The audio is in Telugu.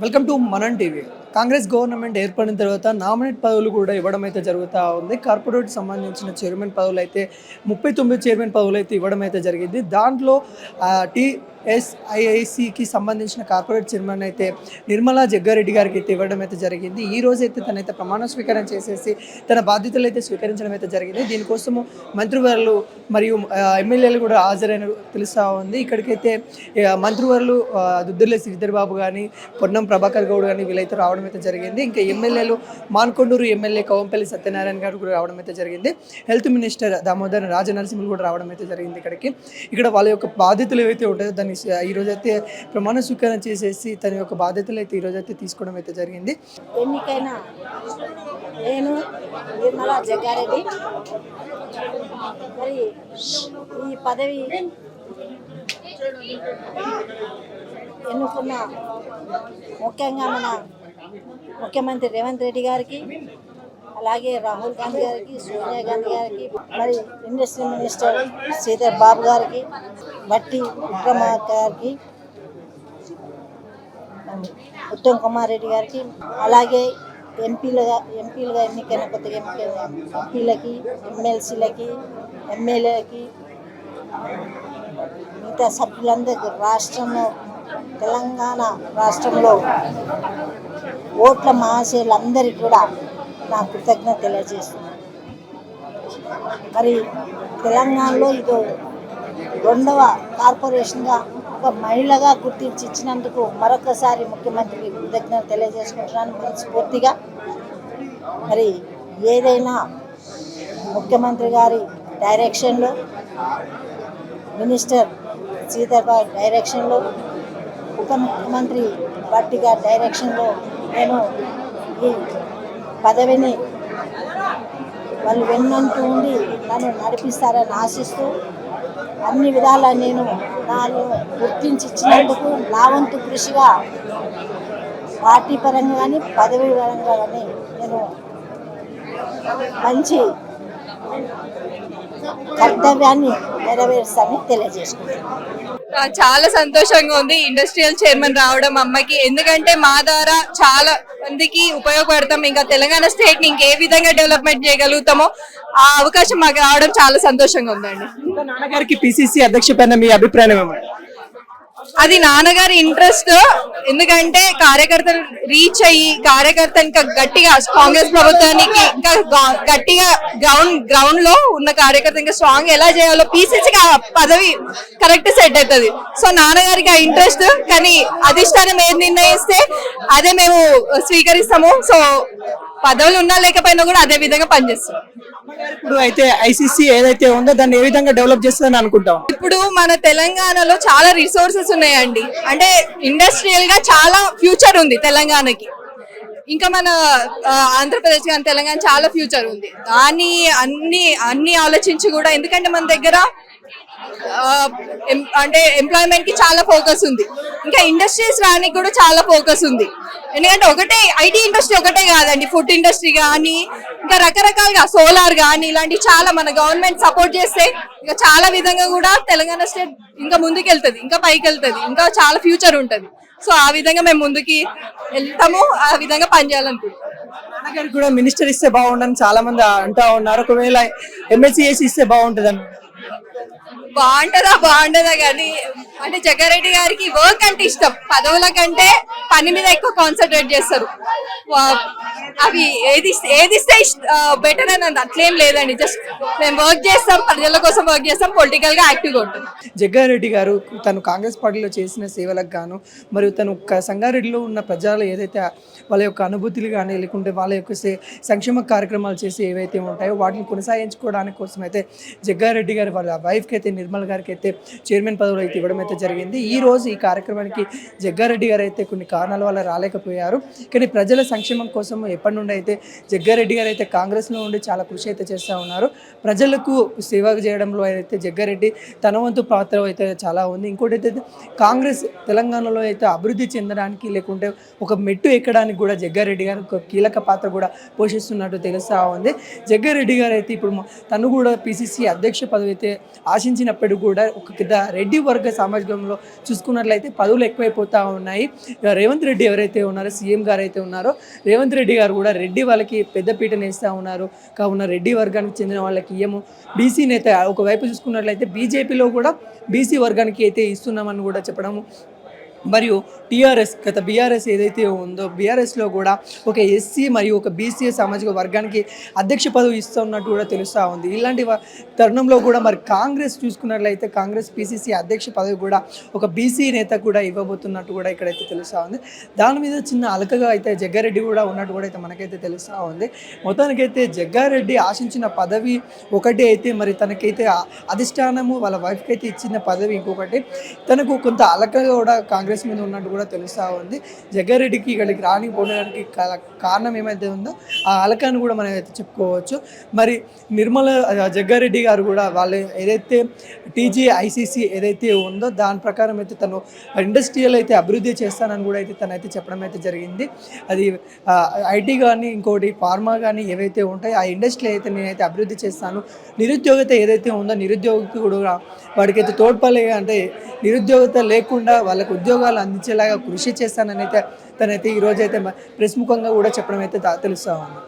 Welcome to Manan TV. Congress government ఏర్పడిన తర్వాత నామినేట్ పదవులు కూడా ఇవ్వడం అయితే జరుగుతూ ఉంది. కార్పొరేట్ సంబంధించిన చైర్మన్ పదవులు అయితే ముప్పై తొమ్మిది చైర్మన్ పదవులు అయితే ఇవ్వడం అయితే జరిగింది. దాంట్లో టీఎస్ఐఐసికి సంబంధించిన కార్పొరేట్ చైర్మన్ అయితే నిర్మలా జగ్గారెడ్డి గారికి అయితే ఇవ్వడం అయితే జరిగింది. ఈ రోజు అయితే తనైతే ప్రమాణ స్వీకారం చేసేసి తన బాధ్యతలు అయితే స్వీకరించడం అయితే జరిగింది. దీనికోసము మంత్రివర్లు మరియు ఎమ్మెల్యేలు కూడా హాజరైన తెలుస్తూ ఉంది. ఇక్కడికైతే మంత్రివర్లు దుద్దుర్లే దుద్దుర్ల శ్రీధర్ బాబు కానీ పొన్నం ప్రభాకర్ గౌడ్ కానీ వీళ్ళైతే రావడం అయితే జరిగింది. ఇంకా ఎమ్మెల్యేలు మాన్కొండూరు ఎమ్మెల్యే కవంపల్లి సత్యనారాయణ గారు కూడా రావడం అయితే జరిగింది. హెల్త్ మినిస్టర్ దామోదర్ రాజనరసింహులు కూడా రావడం అయితే జరిగింది ఇక్కడికి. ఇక్కడ వాళ్ళ యొక్క బాధ్యతలు ఏవైతే ఉంటాయో దాన్ని ఈరోజు ఈ రోజు అయితే ప్రమాణ స్వీకారం చేసేసి తన యొక్క బాధ్యతలు అయితే ఈరోజు అయితే తీసుకోవడం అయితే జరిగింది. ఎన్నికైనా నేను నిర్మలా జగ్గారెడ్డి. మరి ఈ పదవి ఎన్నుకున్న ముఖ్యంగా మన ముఖ్యమంత్రి రేవంత్ రెడ్డి గారికి అలాగే రాహుల్ గాంధీ గారికి సోనియా గాంధీ గారికి మరి ఇండస్ట్రీ మినిస్టర్ శ్రీధర్ బాబు గారికి బట్టి విక్రమ గారికి ఉత్తమ్ కుమార్ రెడ్డి గారికి అలాగే ఎంపీలుగా ఎంపీలుగా ఎన్నికైన కొత్తగా ఎన్నికైన ఎంపీలకి ఎమ్మెల్సీలకి ఎమ్మెల్యేలకి మిగతా సభ్యులందరికీ రాష్ట్రంలో తెలంగాణ రాష్ట్రంలో ఓట్ల మహాశయులందరికీ కూడా నా కృతజ్ఞత తెలియజేస్తున్నాను. మరి తెలంగాణలో ఇది రెండవ కార్పొరేషన్గా ఒక మహిళగా గుర్తించి ఇచ్చినందుకు మరొకసారి ముఖ్యమంత్రికి కృతజ్ఞత తెలియజేసుకుంటున్నాను మనస్ఫూర్తిగా. మరి ఏదైనా ముఖ్యమంత్రి గారి డైరెక్షన్లో మినిస్టర్ శ్రీధర్ డైరెక్షన్లో ఉప ముఖ్యమంత్రి భట్టి గారి డైరెక్షన్లో నేను ఈ పదవిని వాళ్ళు వెన్నంటూ ఉండి నన్ను నడిపిస్తారని ఆశిస్తూ అన్ని విధాలా నేను నాలో గుర్తించి ఇచ్చినందుకు నా వంతు కృషిగా పార్టీ పరంగా కానీ పదవి పరంగా కానీ నేను మంచి కర్తవ్యాన్ని నెరవేరుస్తానని తెలియజేసుకుంటున్నాను. చాలా సంతోషంగా ఉంది. ఇండస్ట్రియల్ చైర్మన్ రావడం అమ్మకి. ఎందుకంటే మా ద్వారా చాలా మందికి ఉపయోగపడతాం. ఇంకా తెలంగాణ స్టేట్ని ఇంకే విధంగా డెవలప్మెంట్ చేయగలుగుతామో ఆ అవకాశం మాకు రావడం చాలా సంతోషంగా ఉందండి. నాన్నగారికి పిసిసి అధ్యక్ష పైన మీ అభిప్రాయం ఏమండి? అది నాన్నగారి ఇంట్రెస్ట్. ఎందుకంటే కార్యకర్తలు రీచ్ అయ్యి కార్యకర్త ఇంకా గట్టిగా కాంగ్రెస్ ప్రభుత్వానికి ఇంకా గట్టిగా గ్రౌండ్ గ్రౌండ్లో ఉన్న కార్యకర్త ఇంకా స్ట్రాంగ్ ఎలా చేయాలో పీసీసీ పదవి కరెక్ట్ సెట్ అవుతుంది. సో నాన్నగారికి ఆ ఇంట్రెస్ట్ కానీ అధిష్టానం ఏది నిర్ణయిస్తే అదే మేము స్వీకరిస్తాము. సో పదవులు ఉన్నా లేకపోయినా కూడా అదే విధంగా పనిచేస్తాం ఇప్పుడు అయితే ఐసీసీ ఏదైతే ఉందో దాన్ని ఏ విధంగా డెవలప్ చేస్తుందని అనుకుంటాం ఇప్పుడు మన తెలంగాణలో చాలా రిసోర్సెస్ ఉన్నాయండి. అంటే ఇండస్ట్రియల్గా చాలా ఫ్యూచర్ ఉంది తెలంగాణకి. ఇంకా మన ఆ, ఆంధ్రప్రదేశ్ కానీ తెలంగాణ చాలా ఫ్యూచర్ ఉంది. దాన్ని అన్ని అన్ని ఆలోచించి కూడా ఎందుకంటే మన దగ్గర అంటే ఎంప్లాయ్మెంట్కి చాలా ఫోకస్ ఉంది. ఇంకా ఇండస్ట్రీస్ రానికి కూడా చాలా ఫోకస్ ఉంది. ఎందుకంటే ఒకటే ఐటీ ఇండస్ట్రీ ఒకటే కాదండి ఫుడ్ ఇండస్ట్రీ కానీ ఇంకా రకరకాలుగా సోలార్ కానీ ఇలాంటి చాలా మన గవర్నమెంట్ సపోర్ట్ చేస్తే ఇంకా చాలా విధంగా కూడా తెలంగాణ స్టేట్ ఇంకా ముందుకు వెళ్తుంది ఇంకా పైకి వెళ్తుంది ఇంకా చాలా ఫ్యూచర్ ఉంటుంది. సో ఆ విధంగా మేము ముందుకి వెళ్తాము ఆ విధంగా పనిచేయాలనుకుంటున్నాం. నాన్నగారికి కూడా మినిస్టర్ ఇస్తే బాగుండని చాలా మంది అంటా ఉన్నారు. ఒకవేళ ఎమ్మెల్సీ చేసి ఇస్తే బాగుంటుంది బాగుంటుందా బాగుంటుందా కానీ అంటే జగ్గారెడ్డి గారికి వర్క్ అంటే ఇష్టం. పదవుల కంటే పని మీద ఎక్కువ కాన్సన్ట్రేట్ చేస్తారు. అవి ఏది ఏదిస్తే బెటర్ అని అంత అట్లేం లేదండి. జస్ట్ మేము వర్క్ చేస్తాం ప్రజల కోసం వర్క్ చేస్తాం పొలిటికల్గా యాక్టివ్గా ఉంటాం జగ్గారెడ్డి గారు తను కాంగ్రెస్ పార్టీలో చేసిన సేవలకు గాను మరియు తను సంగారెడ్డిలో ఉన్న ప్రజలు ఏదైతే వాళ్ళ యొక్క అనుభూతులు కానీ లేకుంటే వాళ్ళ యొక్క సంక్షేమ కార్యక్రమాలు చేసి ఏవైతే ఉంటాయో వాటిని కొనసాగించుకోవడానికి కోసం అయితే జగ్గారెడ్డి గారు వాళ్ళ వైఫ్కి అయితే నిర్మల్ గారికి అయితే చైర్మన్ పదవులు అయితే ఇవ్వడం అయితే జరిగింది. ఈ రోజు ఈ కార్యక్రమానికి జగ్గారెడ్డి గారు అయితే కొన్ని కారణాల వల్ల రాలేకపోయారు. కానీ ప్రజల సంక్షేమం కోసం ఎప్పటి నుండి అయితే జగ్గారెడ్డి గారు అయితే కాంగ్రెస్లో ఉండి చాలా కృషి అయితే చేస్తూ ఉన్నారు. ప్రజలకు సేవ చేయడంలో అయితే జగ్గారెడ్డి తన వంతు పాత్ర అయితే చాలా ఉంది. ఇంకోటి అయితే కాంగ్రెస్ తెలంగాణలో అయితే అభివృద్ధి చెందడానికి లేకుంటే ఒక మెట్టు ఎక్కడానికి కూడా జగ్గారెడ్డి గారు ఒక కీలక పాత్ర కూడా పోషిస్తున్నట్టు తెలుస్తూ ఉంది. జగ్గారెడ్డి గారు అయితే ఇప్పుడు తను కూడా పిసిసి అధ్యక్ష పదవి అయితే ఆశించినప్పటికీ కూడా ఒక కింద రెడ్డి వర్గ సామాజికంలో చూసుకున్నట్లయితే పదవులు ఎక్కువైపోతూ ఉన్నాయి. రేవంత్ రెడ్డి ఎవరైతే ఉన్నారో సీఎం గారు అయితే ఉన్నారో రేవంత్ రెడ్డి గారు కూడా రెడ్డి వాళ్ళకి పెద్దపీట ఇస్తూ ఉన్నారు. కావున రెడ్డి వర్గానికి చెందిన వాళ్ళకి ఇయ్యము. బీసీ నేత ఒకవైపు చూసుకున్నట్లయితే బీజేపీలో కూడా బీసీ వర్గానికి అయితే ఇస్తున్నామని కూడా చెప్పడము. మరియు టీఆర్ఎస్ గత బీఆర్ఎస్ ఏదైతే ఉందో బీఆర్ఎస్లో కూడా ఒక ఎస్సీ మరియు ఒక బీసీ సామాజిక వర్గానికి అధ్యక్ష పదవి ఇస్తున్నట్టు కూడా తెలుస్తూ ఉంది. ఇలాంటి తరుణంలో కూడా మరి కాంగ్రెస్ చూసుకున్నట్లయితే కాంగ్రెస్ పీసీసీ అధ్యక్ష పదవి కూడా ఒక బీసీ నేత కూడా ఇవ్వబోతున్నట్టు కూడా ఇక్కడైతే తెలుస్తూ ఉంది. దాని మీద చిన్న అలకగా అయితే జగ్గారెడ్డి కూడా ఉన్నట్టు కూడా అయితే మనకైతే తెలుస్తూ ఉంది. మొత్తానికైతే జగ్గారెడ్డి ఆశించిన పదవి ఒకటి అయితే మరి తనకైతే అధిష్టానము వాళ్ళ వైఫ్కి అయితే ఇచ్చిన పదవి ఇంకొకటి. తనకు కొంత అలకగా కూడా కాంగ్రెస్ మీద ఉన్నట్టు కూడా తెలుస్తూ ఉంది. జగ్గారెడ్డికి ఇక్కడికి రాని పోవడానికి కారణం ఏమైతే ఉందో ఆ అలకాన్ని కూడా మనం అయితే చెప్పుకోవచ్చు. మరి నిర్మల జగ్గారెడ్డి గారు కూడా వాళ్ళు ఏదైతే టీజీ ఐసీసీ ఏదైతే ఉందో దాని ప్రకారం అయితే తను ఇండస్ట్రియల్ అయితే అభివృద్ధి చేస్తానని కూడా అయితే తనైతే చెప్పడం అయితే జరిగింది. అది ఐటీ కానీ ఇంకోటి ఫార్మా కానీ ఏవైతే ఉంటాయో ఆ ఇండస్ట్రీ అయితే నేనైతే అభివృద్ధి చేస్తాను. నిరుద్యోగత ఏదైతే ఉందో నిరుద్యోగ కూడా వాడికైతే తోడ్పలే అంటే నిరుద్యోగత లేకుండా వాళ్ళకు ఉద్యోగాలు అందించేలాగా కృషి చేస్తానని అయితే తనైతే ఈరోజైతే అయితే ప్రెస్ ముఖంగా కూడా చెప్పడం అయితే తెలుస్తూ ఉంది.